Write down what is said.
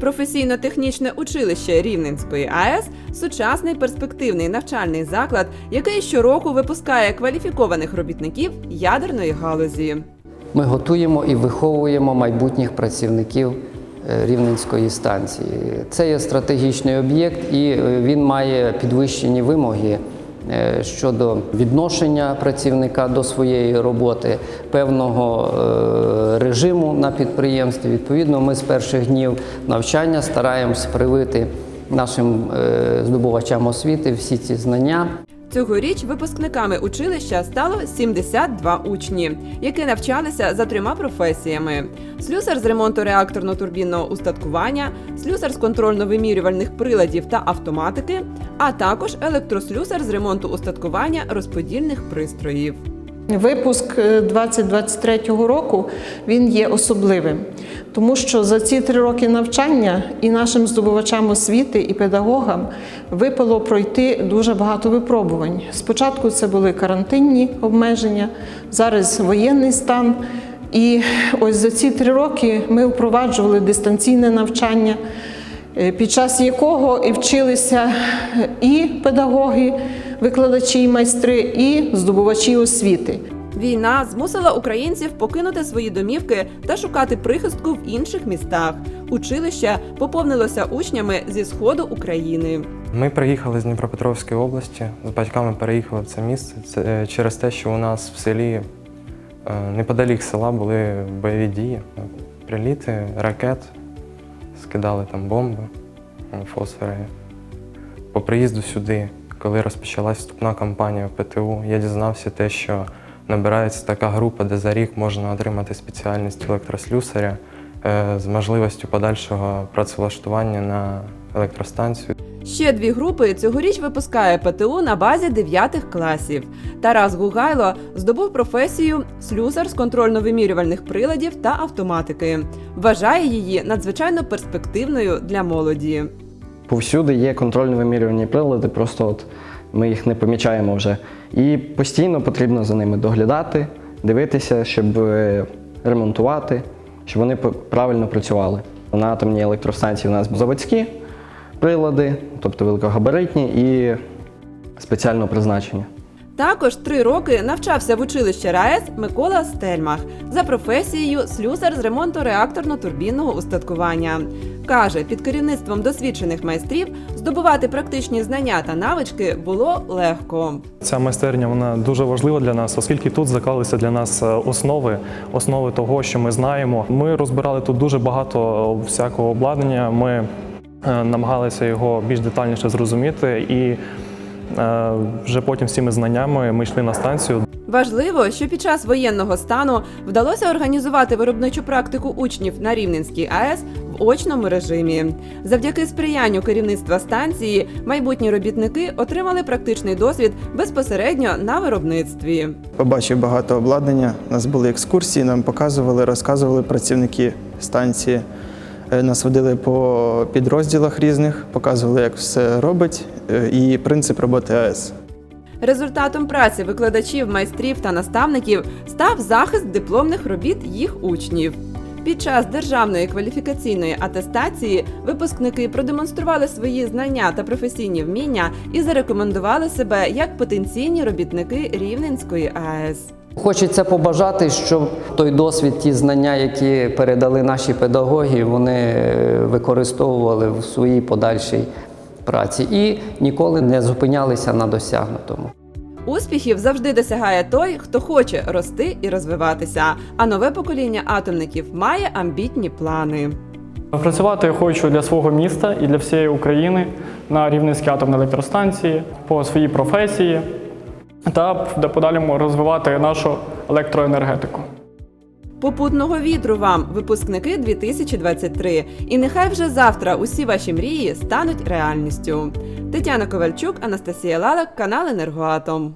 Професійно-технічне училище Рівненської АЕС сучасний перспективний навчальний заклад, який щороку випускає кваліфікованих робітників ядерної галузі. Ми готуємо і виховуємо майбутніх працівників е, Рівненської станції. Це є стратегічний об'єкт, і е, він має підвищені вимоги щодо відношення працівника до своєї роботи, певного е, режиму на підприємстві. Відповідно, ми з перших днів навчання стараємось привити нашим е, здобувачам освіти всі ці знання. Цьогоріч випускниками училища стало 72 учні, які навчалися за трьома професіями: слюсар з ремонту реакторно-турбінного устаткування, слюсар з контрольно-вимірювальних приладів та автоматики, а також електрослюсар з ремонту устаткування розподільних пристроїв. Випуск е, 2023 року він є особливим, тому що за ці три роки навчання і нашим здобувачам освіти, і педагогам випало пройти дуже багато випробувань. Спочатку це були карантинні обмеження, зараз воєнний стан. І ось за ці три роки ми впроваджували дистанційне навчання, е, під час якого і вчилися і педагоги, викладачі, і майстри, і здобувачі освіти. Війна змусила українців покинути свої домівки та шукати прихистку в інших містах. Училище поповнилося учнями зі сходу України. Ми приїхали з Дніпропетровської області, з батьками переїхали в це місце це е, через те, що у нас в селі е, неподалік села були бойові дії, приліти, ракет, скидали там бомби, фосфори. По приїзду сюди, коли розпочалась вступна кампанія в ПТУ, я дізнався те, що набирається така група, де за рік можна отримати спеціальність електрослюсаря е, з можливістю подальшого працевлаштування на електростанцію. Ще дві групи цьогоріч випускає ПТУ на базі 9 класів. Тарас Гугайло здобув професію слюсар з контрольно-вимірювальних приладів та автоматики. Вважає її надзвичайно перспективною для молоді. Повсюди є контрольно-вимірювальні прилади, просто от ми їх не помічаємо вже. І постійно потрібно за ними доглядати, дивитися, щоб е, ремонтувати, щоб вони правильно працювали. На атомній електростанції у нас заводські прилади, тобто великогабаритні і спеціального призначення. Також три роки навчався в училищі РаЕС Микола Стельмах за професією слюсар з ремонту реакторно-турбінного устаткування. Каже, під керівництвом досвідчених майстрів здобувати практичні знання та навички було легко. Ця майстерня вона дуже важлива для нас, оскільки тут заклалися для нас е, основи, основи того, що ми знаємо. Ми розбирали тут дуже багато всякого обладнання. Ми е, намагалися його більш детальніше зрозуміти, і е, вже потім з цими знаннями ми йшли на станцію. Важливо, що під час воєнного стану вдалося організувати виробничу практику учнів на Рівненській АЕС очному режимі. Завдяки сприянню керівництва станції майбутні робітники отримали практичний досвід безпосередньо на виробництві. Побачив багато обладнання. У нас були екскурсії, нам показували, розказували працівники станції. Е, Нас водили по підрозділах різних, показували, як все робить е, і принцип роботи АЕС. Результатом праці викладачів, майстрів та наставників став захист дипломних робіт їх учнів. Під час державної кваліфікаційної атестації випускники продемонстрували свої знання та професійні вміння і зарекомендували себе як потенційні робітники Рівненської АЕС. Хочеться побажати, щоб той досвід, ті знання, які передали наші педагоги, вони е, використовували в своїй подальшій праці і ніколи не зупинялися на досягнутому. Успіхів завжди досягає той, хто хоче рости і розвиватися. А нове покоління атомників має амбітні плани. Працювати я хочу для свого міста і для всієї України на Рівненській атомній електростанції по своїй професії та в подальшому розвивати нашу електроенергетику. Попутного вітру вам, випускники 2023. І нехай вже завтра усі ваші мрії стануть реальністю. Тетяна Ковальчук, Анастасія Лалак, канал Енергоатом.